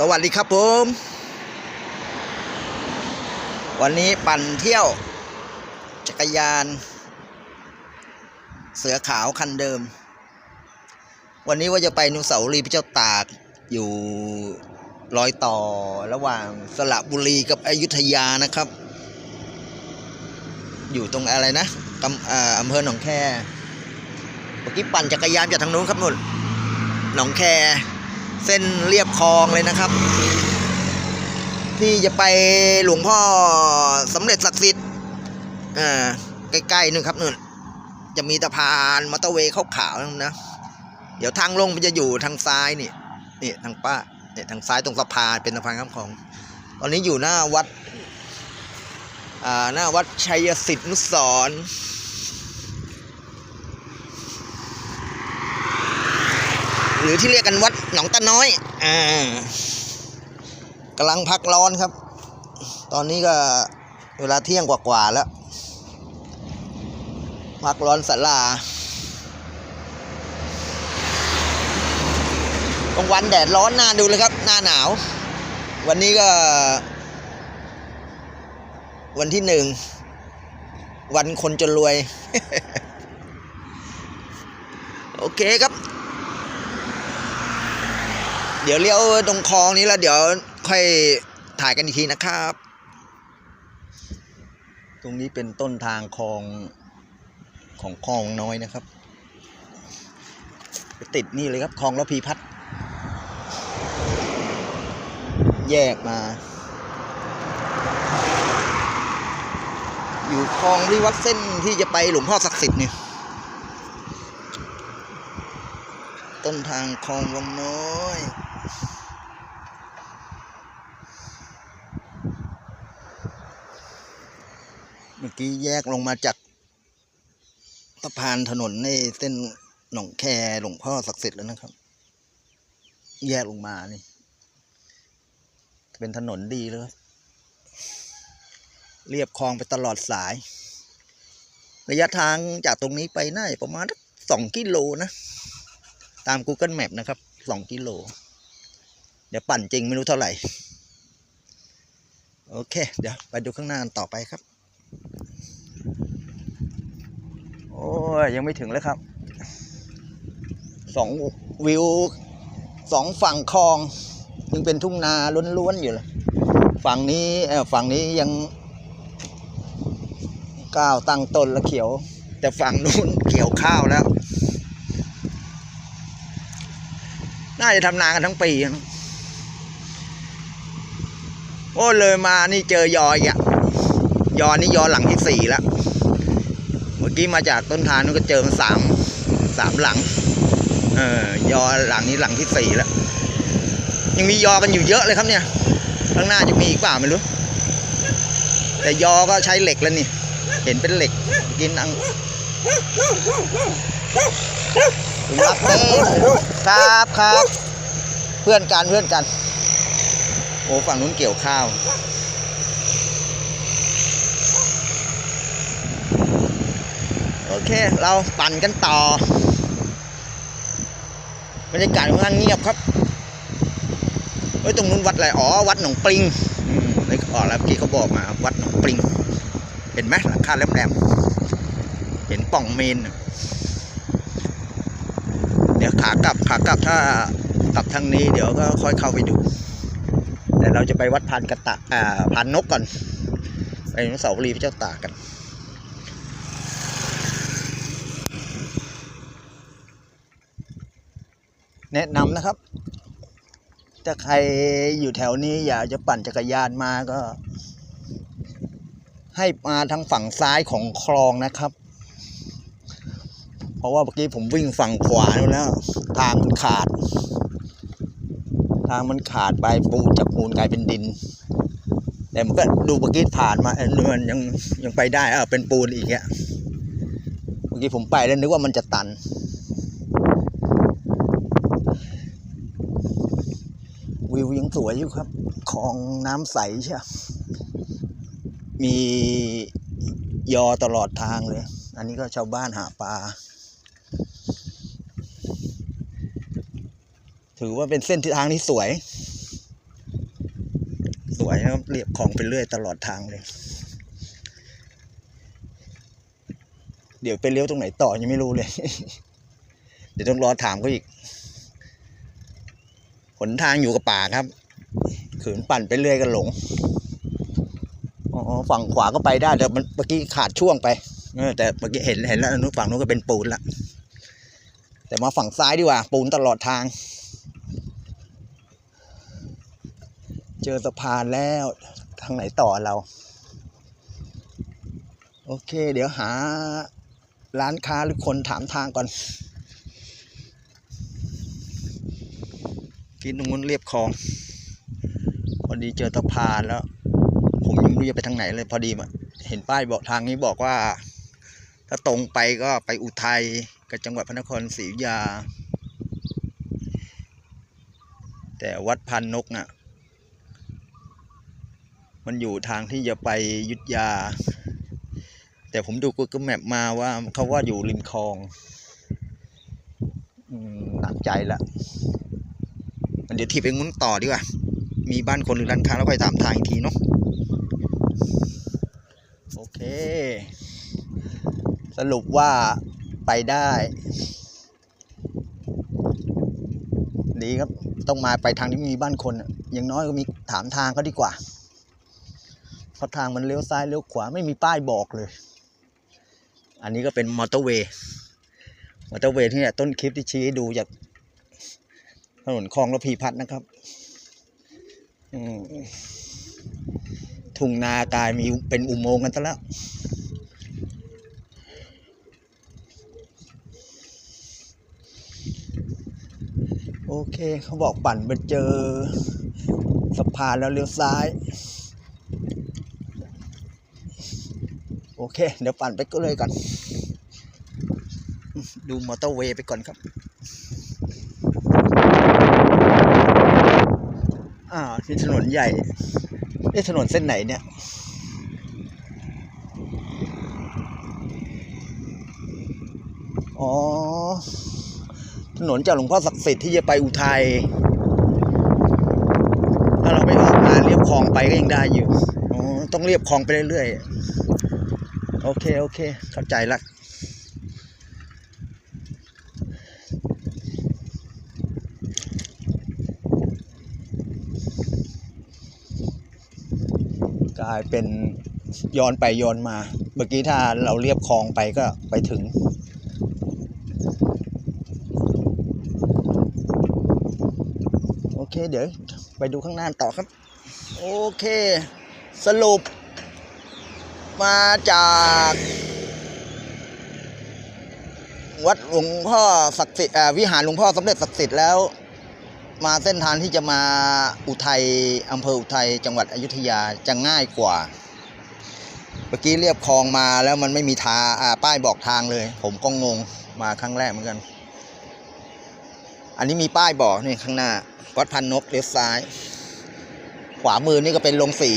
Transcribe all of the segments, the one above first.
สวัสดีครับผม วันนี้ปั่นเที่ยว จักรยาน เสือขาวคันเดิม วันนี้ว่าจะไปนุสาวรีพระเจ้าตากอยู่รอยต่อระหว่างสระบุรีกับอยุธยานะครับ อยู่ตรงอะไรนะกำอ่าอำเภอหนองแคเมื่อกี้ปั่นจักรยานจากทางนู้นครับนุ่นหนองแค เส้นเรียบคลองเลยนะครับ ที่จะไปหลวงพ่อสำเร็จศักดิ์สิทธิ์อ่าใกล้ๆนึงครับนู่นจะมีสะพานมอเตอร์เวย์ขาวๆนะ เดี๋ยวทางลงมันจะอยู่ทางซ้ายนี่นี่ทางป้าเนี่ยทางซ้ายตรงสะพานเป็นสะพานข้ามคลอง ตอนนี้อยู่หน้าวัด อ่าหน้าวัดชัยสิทธินุสร หรือที่เรียกกันวัดหนองตาน้อยอ่ากำลังพักร้อนครับ ตอนนี้ก็เวลาเที่ยงกว่าๆแล้ว พักร้อนสลากลางวันแดดร้อนน่าดูเลยครับ หน้าหนาว วันนี้ก็ วันที่หนึ่ง วันคนจนรวย โอเคครับ เดี๋ยวเลี้ยวตรงคลองนี้แล้วเดี๋ยวค่อยถ่ายกันอีกทีนะครับ ตรงนี้เป็นต้นทางคลองของคลองน้อยนะครับไปติดนี่เลยครับคลองระพีพัฒน์แยกมา อยู่คลองริวัดเส้นที่จะไปหลวงพ่อศักดิ์สิทธิ์เนี่ยต้นทางคลองวังน้อย เมื่อ กี้แยกลงมาจากสะพานถนนในเส้นหนองแคหลวงพ่อศักดิ์สิทธิ์แล้วนะครับ แยกลงมานี่ เป็นถนนดีเลย เรียบคลองไปตลอดสาย ระยะทางจากตรงนี้ไปน่าจะประมาณสองกิโลนะ ตาม Google Map นะครับสองกิโล เดี๋ยวปั่นจริงไม่รู้เท่าไหร่ โอเค เดี๋ยวไปดูข้างหน้ากันต่อไปครับ โอ้ ยยังไม่ถึงเลยครับสองวิวสองฝั่งคลองยังเป็นทุ่งนาล้วนๆอยู่เลยฝั่งนี้เออฝั่งนี้ยังก้าวตั้งต้นแล้วเขียว แต่ฝั่งนู้นเขียวข้าวแล้ว น่าจะทำนากันทั้งปีนะโอ้เลยมานี่เจอยออีกอะยอนี่ยอหลังที่สี่แล้ว กี้มาจากต้นทานนู้นก็เจอมาสามสามหลัง เออยอหลังนี้หลังที่สี่แล้ว ยังมียอกันอยู่เยอะเลยครับเนี่ย ข้างหน้าจะมีอีกเปล่าไม่รู้ แต่ยอก็ใช้เหล็กแล้วนี่ เห็นเป็นเหล็กกินอังรับเต้ครับครับ เพื่อนกันเพื่อนกัน โอ้ฝั่งนู้นเกี่ยวข้าว อเค เราปั่นกันต่อบรรยากาศค่อนข้างเงียบครับเฮ้ยตรงนู้นวัดอะไรอ๋อวัดหนองปริงอืมนี่อ๋อแล้วเมื่อกี้เขาบอกมาวัดหนองปริง เห็นไหมหลังคาแหลมๆเห็นป่องเมนเดี๋ยวขากลับขากลับถ้ากลับทางนี้เดี๋ยวก็ค่อยเข้าไปดู แต่เราจะไปวัดพานกระตะอ่าพานนกก่อนไปนุสาวรีพระเจ้าตากกัน แนะนำนะครับ ถ้าใครอยู่แถวนี้อยากจะปั่นจักรยานมาก็ ให้มาทางฝั่งซ้ายของคลองนะครับ เพราะว่าเมื่อกี้ผมวิ่งฝั่งขวาแล้วทางมันขาด ทางมันขาดไปปูจากปูนกลายเป็นดิน แต่มันก็ดูเมื่อกี้ผ่านมาเออเนินยังยังไปได้เออเป็นปูนอีกอะเมื่อกี้ผมไปแล้วนึกว่ามันจะตัน วิวยังสวยอยู่ครับคลองน้ำใสใช่มียอตลอดทางเลย อันนี้ก็ชาวบ้านหาปลา ถือว่าเป็นเส้นทางที่สวยนะครับเรียบคลองไปเรื่อยตลอดทางเลย เดี๋ยวไปเลี้ยวตรงไหนต่อยังไม่รู้เลย เดี๋ยวต้องรอถามเขาอีก หนทางอยู่กับป่าครับ ขืนปั่นไปเรื่อยก็หลงอ๋อฝั่งขวาก็ไปได้แต่มันเมื่อกี้ขาดช่วงไปเออแต่เมื่อกี้เห็นเห็นแล้วนู้นฝั่งนู้นก็เป็นปูนละแต่มาฝั่งซ้ายดีกว่า ปูนตลอดทาง เจอสะพานแล้วทางไหนต่อเรา โอเค เดี๋ยวหาร้านค้าหรือคนถามทางก่อน กินตรงนู้นเรียบคลองพอดีเจอสะพานแล้ว ผมยังไม่รู้จะไปทางไหนเลย พอดีเห็นป้ายบอกทางนี้บอกว่า ถ้าตรงไปก็ไปอุทัยกับจังหวัดพระนครศรีอยุธยา แต่วัดพันนกน่ะ มันอยู่ทางที่จะไปยุทธยา แต่ผมดู Google Map มาว่าเขาว่าอยู่ริมคลองหนักใจละ เดี๋ยวทีไปงุ้นต่อดีกว่า มีบ้านคนหรือร้านค้าแล้วค่อยถามทางอีกทีเนาะโอเค สรุปว่าไปได้ ดีครับ ต้องมาไปทางที่มีบ้านคนอย่างน้อยก็มีถามทางเขาดีกว่าเพราะทางมันเลี้ยวซ้ายเลี้ยวขวาไม่มีป้ายบอกเลย อันนี้ก็เป็นมอเตอร์เวย์ มอเตอร์เวย์ที่เนี่ยต้นคลิปที่ชี้ให้ดูจาก ถนนคลองระพีพัฒน์นะครับทุ่งนากลายมีเป็นอุโมงค์กันซะแล้วโอเคเขาบอกปั่นไปเจอสะพานแล้วเลี้ยวซ้าย โอเค เดี๋ยวปั่นไปก็เลยก่อน ดูมอเตอร์เวย์ไปก่อนครับ อ่าที่ถนนใหญ่เอ๊ะถนนเส้นไหนเนี่ยอ๋อ ถนนจากหลวงพ่อศักดิ์สิทธิ์ที่จะไปอุทัยถ้าเราไม่ออกมาเรียบคลองไปก็ยังได้อยู่ อ๋อ ต้องเรียบคลองไปเรื่อยๆ โอเค โอเค เข้าใจละ ลายเป็นย้อนไปย้อนมา เมื่อกี้ถ้าเราเรียบคลองไปก็ไปถึง โอเคเดี๋ยวไปดูข้างหน้าต่อครับ โอเค สรุป มาจากวัดหลวงพ่อศักดิ์สิทธิ์วิหารหลวงพ่อสมเด็จศักดิ์สิทธิ์แล้ว มาเส้นทางที่จะมาอุทัยอำเภออุทัยจังหวัดอยุธยาจะง่ายกว่า เมื่อกี้เรียบคลองมาแล้วมันไม่มีทาป้ายบอกทางเลย ผมก็งงมาครั้งแรกเหมือนกัน อันนี้มีป้ายบอกนี่ข้างหน้า วัดพันนกเลี้ยวซ้าย ขวามือนี่ก็เป็นโรงสี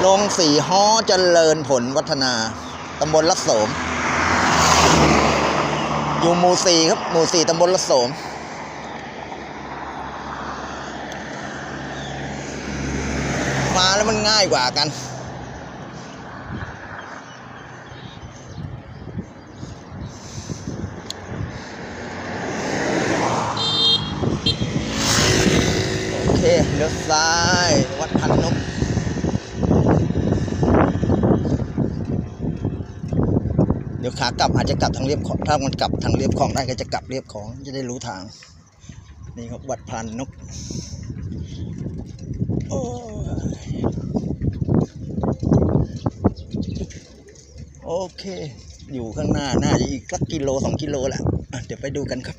โรงสีฮ้อเจริญผลวัฒนาตำบลลักโสม อยู่หมู่สี่ครับหมู่สี่ตำบลลักโสม มาแล้วมันง่ายกว่ากัน โอเคเลี้ยวซ้าย วัดพันนกเดี๋ยวขากลับอาจจะกลับทางเรียบคลองถ้ามันกลับทางเรียบคลองได้ก็จะกลับเรียบคลองจะได้รู้ทาง นี่ครับวัดพันนก โอ้ โอเค อยู่ข้างหน้าน่าจะอีกสักกิโลสองกิโลแหละอะเดี๋ยวไปดูกันครับ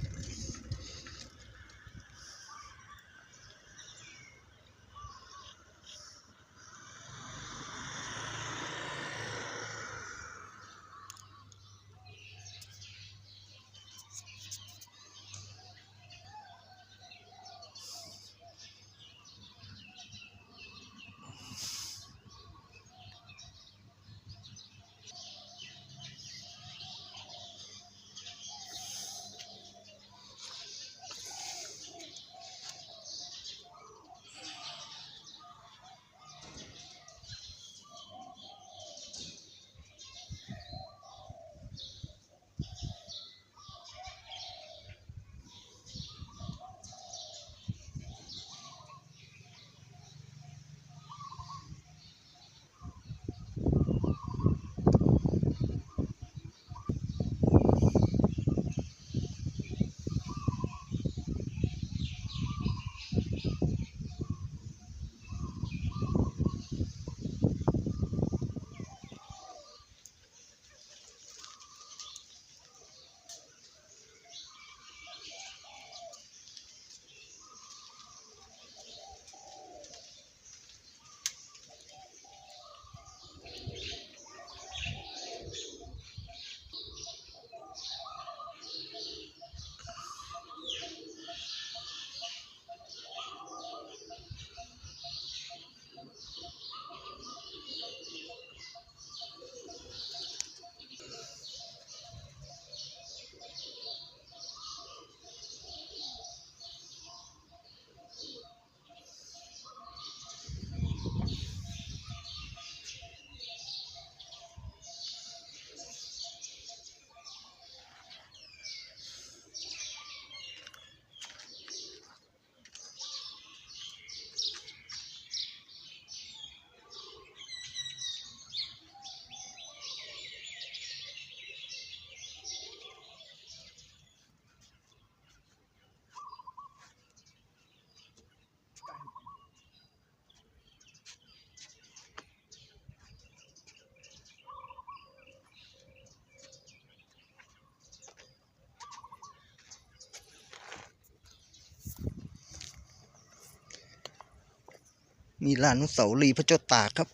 มีลานอนุเสาวรีพระเจ้าตากครับ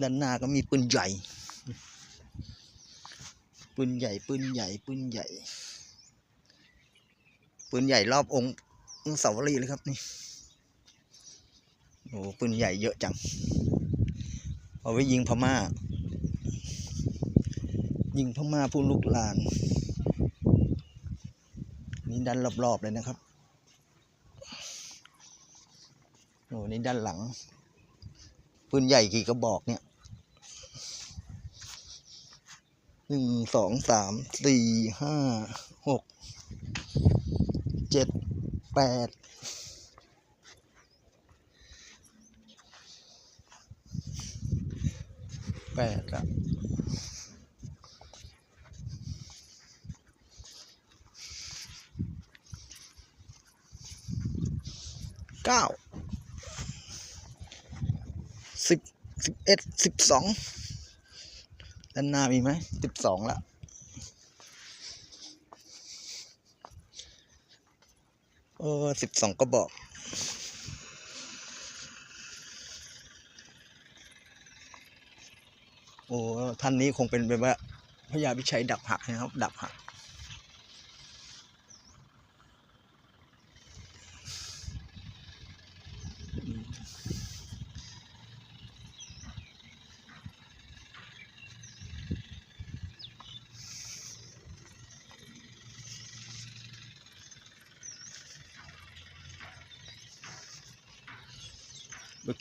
ด้านหน้าก็มีปืนใหญ่ ปืนใหญ่ ปืนใหญ่ ปืนใหญ่ ปืนใหญ่รอบองค์นุเสาวรีเลยครับนี่ โอ้ปืนใหญ่เยอะจัง เอาไว้ยิงพม่า ยิงพม่าผู้ลุกลาน นี่ด้านรอบๆเลยนะครับโอ้นี่ด้านหลังปืนใหญ่กี่กระบอกเนี่ยหนึ่งสองสามสี่ห้าหกเจ็ดแปดแปดละ เก้าสิบสิบเอ็ดสิบสองด้านหน้ามีไหมสิบสองละเออสิบสองก็บอก โอ้ ท่านนี้คงเป็นแบบว่าพระยาพิชัยดับหักนะครับ ดับหัก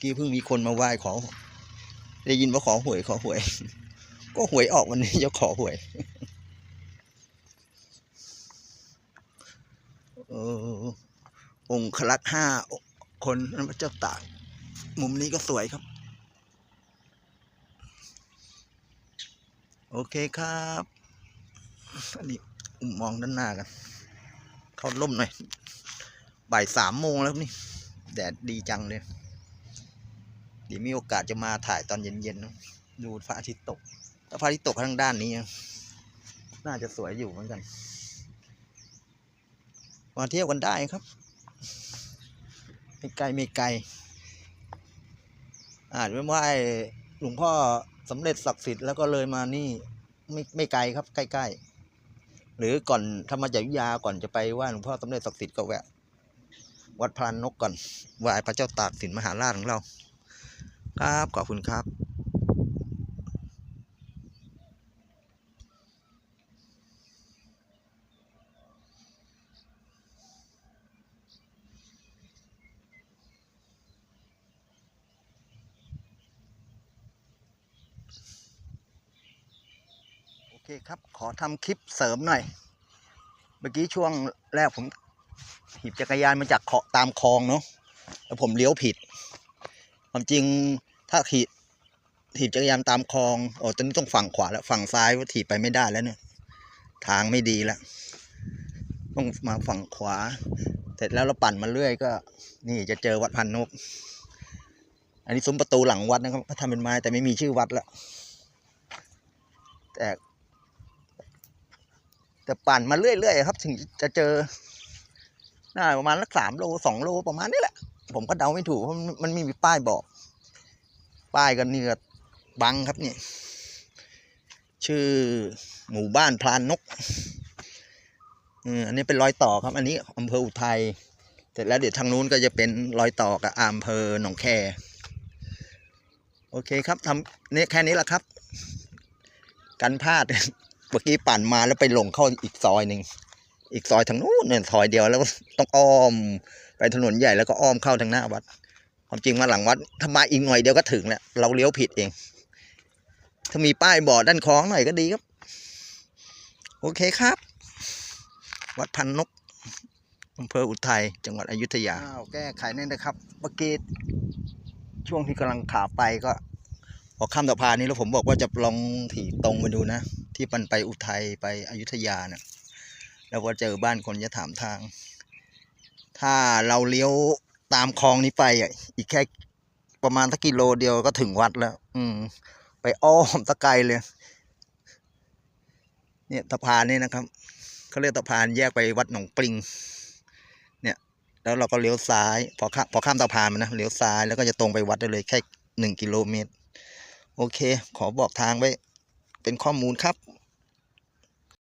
กี้เพิ่งมีคนมาไหว้ขอ ได้ยินว่าขอหวยขอหวย ก็หวยออกวันนี้จะขอหวยองค์คลักห้าคนนั้นพระเจ้าตาก มุมนี้ก็สวยครับ โอเคครับอันนี้มองด้านหน้ากัน เข้าร่มหน่อย บ่ายสามโมงแล้วนี่ แดดดีจังเลย ดี๋ยวมีโอกาสจะมาถ่ายตอนเย็นๆเนอะดูพระอาทิตย์ตกถ้าพระอาทิตย์ตกทางด้านนี้ น่าจะสวยอยู่เหมือนกัน มาเที่ยวกันได้ครับ ไม่ไกลไม่ไกล อาจไม่ว่าหลวงพ่อสำเร็จศักดิ์สิทธิ์แล้วก็เลยมานี่ไม่ไม่ไกลครับ ใกล้ๆ หรือก่อนธรรมาจากวิทยาก่อนจะไปว่าหลวงพ่อสำเร็จศักดิ์สิทธิ์ก็แวะ วัดพรานนกก่อนไหว้พระเจ้าตากสินมหาราชของเรา ครับขอบคุณครับโอเคครับ ขอทำคลิปเสริมหน่อย เมื่อกี้ช่วงแรกผมหีบจักรยานมาจากเคาะตามคลองเนาะแล้วผมเลี้ยวผิด ความจริงถ้าถีบถีบจักรยานตามคลองโอ้ตอนนี้ต้องฝั่งขวาแล้วฝั่งซ้ายว่าถีบไปไม่ได้แล้วเนี่ย ทางไม่ดีแล้วต้องมาฝั่งขวา เสร็จแล้วเราปั่นมาเรื่อยก็ นี่จะเจอวัดพันนก อันนี้ซุ้มประตูหลังวัดนะครับเขาทำเป็นไม้แต่ไม่มีชื่อวัดแล้วแต่แต่ปั่นมาเรื่อยๆครับ ถึงจะเจอน่าประมาณสักสามโลสองโลประมาณนี้แหละ ผมก็เดาไม่ถูกเพราะมันไม่มีป้ายบอก ป้ายกันนี่ก็บังครับเนี่ย ชื่อหมู่บ้านพลานนกอันนี้เป็นรอยต่อครับ อันนี้อำเภออุทัยเสร็จแล้วเดี๋ยวทางนู้นก็จะเป็นรอยต่อกับอำเภอหนองแค โอเคครับทำนี่แค่นี้แหละครับ กันพลาดเมื่อกี้ปั่นมาแล้วไปหลงเข้าอีกซอยหนึ่ง อีกซอยทางนู้นเนี่ยซอยเดียวแล้วต้องอ้อม ไปถนนใหญ่แล้วก็อ้อมเข้าทางหน้าวัด ความจริงมาหลังวัดถ้ามาอีกหน่อยเดียวก็ถึงแล้วเราเลี้ยวผิดเอง ถ้ามีป้ายบอกด้านคลองหน่อยก็ดีครับ โอเคครับ วัดพันนกอำเภออุทัยจังหวัดอยุธยาอ้าวแก้ไขนี่นะครับเมื่อกี้ช่วงที่กำลังขาไปก็พอข้ามสะพานนี้แล้วผมบอกว่าจะลองถีตรงไปดูนะ ที่มันไปอุทัยไปอยุธยาเนะ่ะ แล้วก็เจอบ้านคนจะถามทาง ถ้าเราเลี้ยวตามคลองนี้ไปอะอีกแค่ประมาณสักกิโลเดียวก็ถึงวัดแล้ว อืม ไปอ้อมตะไกลเลย เนี่ยสะพานนี่นะครับเขาเรียกสะพานแยกไปวัดหนองปริง เนี่ย แล้วเราก็เลี้ยวซ้าย พอข้ามพอข้ามสะพานมานะเลี้ยวซ้ายแล้วก็จะตรงไปวัดได้เลยแค่หนึ่งกิโลเมตร โอเค ขอบอกทางไว้ เป็นข้อมูลครับ